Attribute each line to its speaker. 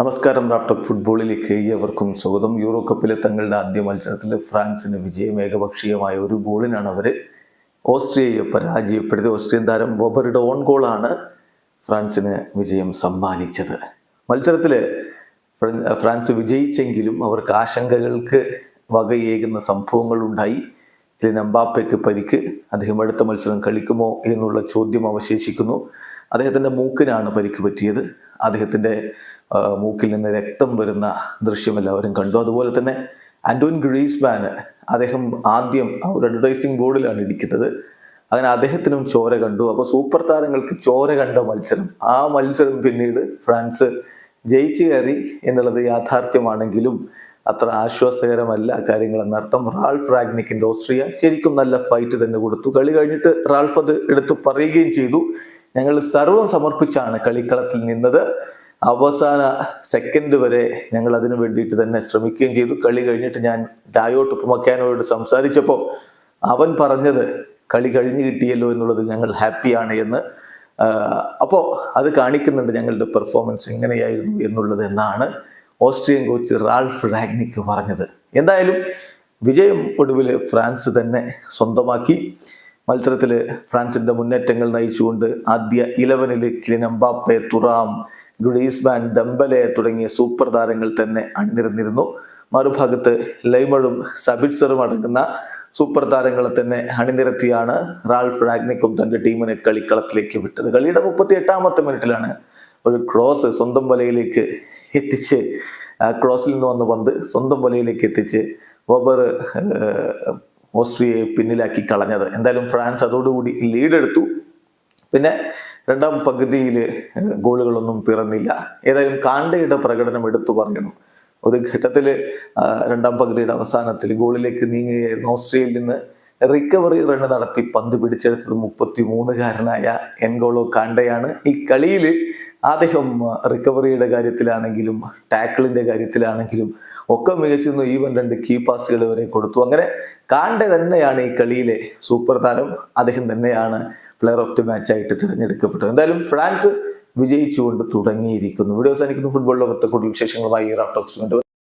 Speaker 1: നമസ്കാരം റാപ്ടോക്ക് ഫുട്ബോളിലേക്ക് ഏവർക്കും സ്വാഗതം. യൂറോ കപ്പിലെ തങ്ങളുടെ ആദ്യ മത്സരത്തിൽ ഫ്രാൻസിന് വിജയം ഏകപക്ഷീയമായ ഒരു ഗോളിനാണ് അവർ ഓസ്ട്രിയയെ പരാജയപ്പെടുത്തി ഓസ്ട്രിയൻ താരം ബോബറുടെ ഓൺ ഗോളാണ് ഫ്രാൻസിന് വിജയം സമ്മാനിച്ചത്. മത്സരത്തിൽ ഫ്രാൻസ് വിജയിച്ചെങ്കിലും അവർക്ക് ആശങ്കകൾക്ക് വകയേകുന്ന സംഭവങ്ങളുണ്ടായി. ഇതിൽ നമ്പാപ്പയ്ക്ക് പരിക്ക് അദ്ദേഹം അടുത്ത മത്സരം കളിക്കുമോ എന്നുള്ള ചോദ്യം അവശേഷിക്കുന്നു. അദ്ദേഹത്തിന്റെ മൂക്കിനാണ് പരിക്ക് പറ്റിയത്. അദ്ദേഹത്തിന്റെ മൂക്കിൽ നിന്ന് രക്തം വരുന്ന ദൃശ്യം എല്ലാവരും കണ്ടു. അതുപോലെ തന്നെ ആന്റോൻ ഗ്രീസ്മാൻ അദ്ദേഹം ആദ്യം ഒരു അഡ്വർടൈസിങ് ബോർഡിലാണ് ഇരിക്കുന്നത്. അങ്ങനെ അദ്ദേഹത്തിനും ചോര കണ്ടു. അപ്പോൾ സൂപ്പർ താരങ്ങൾക്ക് ചോര കണ്ട മത്സരം. ആ മത്സരം പിന്നീട് ഫ്രാൻസ് ജയിച്ചു കയറി എന്നുള്ളത് യാഥാർത്ഥ്യമാണെങ്കിലും അത്ര ആശ്വാസകരമല്ല കാര്യങ്ങൾ എന്നർത്ഥം റാൾഫ് റാഗ്നിക്കിന്റെ ഓസ്ട്രിയ ശരിക്കും നല്ല ഫൈറ്റ് തന്നെ കൊടുത്തു. കളി കഴിഞ്ഞിട്ട് റാൾഫ് അത് എടുത്തു പറയുകയും ചെയ്തു. ഞങ്ങൾ സർവം സമർപ്പിച്ചാണ് കളിക്കളത്തിൽ നിന്നത്. അവസാന സെക്കൻഡ് വരെ ഞങ്ങൾ അതിനു വേണ്ടിയിട്ട് തന്നെ ശ്രമിക്കുകയും ചെയ്തു. കളി കഴിഞ്ഞിട്ട് ഞാൻ ഡായോട്ട് ഉപ്പുമക്കാനോട് സംസാരിച്ചപ്പോൾ അവൻ പറഞ്ഞത് കളി കഴിഞ്ഞു കിട്ടിയല്ലോ എന്നുള്ളത് ഞങ്ങൾ ഹാപ്പിയാണ് എന്ന്. അപ്പോൾ അത് കാണിക്കുന്നുണ്ട് ഞങ്ങളുടെ പെർഫോമൻസ് എങ്ങനെയായിരുന്നു എന്നുള്ളത് എന്നാണ് ഓസ്ട്രിയൻ കോച്ച് റാൾഫ് റാഗ്നിക്ക് പറഞ്ഞത്. എന്തായാലും വിജയം ഒടുവിൽ ഫ്രാൻസ് തന്നെ സ്വന്തമാക്കി. മത്സരത്തിൽ ഫ്രാൻസിന്റെ മുന്നേറ്റങ്ങൾ നയിച്ചുകൊണ്ട് ആദ്യ ഇലവനിൽ Kylian Mbappe Thuram Griezmann Dembele തുടങ്ങിയ സൂപ്പർ താരങ്ങൾ തന്നെ അണിനിരന്നിരുന്നു. മറുഭാഗത്ത് ലൈമഴും സബിറ്റ്സറും അടങ്ങുന്ന സൂപ്പർ താരങ്ങളെ തന്നെ അണിനിരത്തിയാണ് റാൾഫ് റാഗ്നിക്കും തന്റെ ടീമിനെ കളിക്കളത്തിലേക്ക് വിട്ടത്. കളിയുടെ മുപ്പത്തി എട്ടാമത്തെ മിനിറ്റിലാണ് ഒരു ക്രോസ് സ്വന്തം വലയിലേക്ക് എത്തിച്ച് ക്രോസിൽ നിന്ന് വന്ന് പന്ത് സ്വന്തം വലയിലേക്ക് എത്തിച്ച് ഓബർ ഓസ്ട്രിയയെ പിന്നിലാക്കി കളഞ്ഞത്. എന്തായാലും ഫ്രാൻസ് അതോടുകൂടി ലീഡെടുത്തു പിന്നെ രണ്ടാം പകുതിയിൽ ഗോളുകളൊന്നും പിറന്നില്ല. ഏതായാലും കാണ്ടയുടെ പ്രകടനം എടുത്തു പറയണം ഒരു ഘട്ടത്തിൽ രണ്ടാം പകുതിയുടെ അവസാനത്തിൽ ഗോളിലേക്ക് നീങ്ങുകയായിരുന്നു ഓസ്ട്രിയയിൽ നിന്ന്. റിക്കവറി റൺ നടത്തി പന്ത് പിടിച്ചെടുത്തത് മുപ്പത്തി മൂന്നുകാരനായ എൻഗോളോ കാണ്ടയാണ്. ഈ കളിയിൽ അദ്ദേഹം റിക്കവറിയുടെ കാര്യത്തിലാണെങ്കിലും ടാക്കിളിന്റെ കാര്യത്തിലാണെങ്കിലും ഒക്കെ മികച്ചിരുന്നു. ഈവൻ രണ്ട് കീ പാസുകൾ വരെ കൊടുത്തു. അങ്ങനെ കാണ്ടെ തന്നെയാണ് ഈ കളിയിലെ സൂപ്പർ താരം. അദ്ദേഹം തന്നെയാണ് പ്ലെയർ ഓഫ് ദി മാച്ച് ആയിട്ട് തിരഞ്ഞെടുക്കപ്പെട്ടത്. എന്തായാലും ഫ്രാൻസ് വിജയിച്ചുകൊണ്ട് തുടങ്ങിയിരിക്കുന്നു. വീഡിയോ അവസാനിക്കുന്നു. ഫുട്ബോൾ ലോകത്തെ കൂടുതൽ വിശേഷങ്ങളുമായി റാഫ്റ്റോക്സ്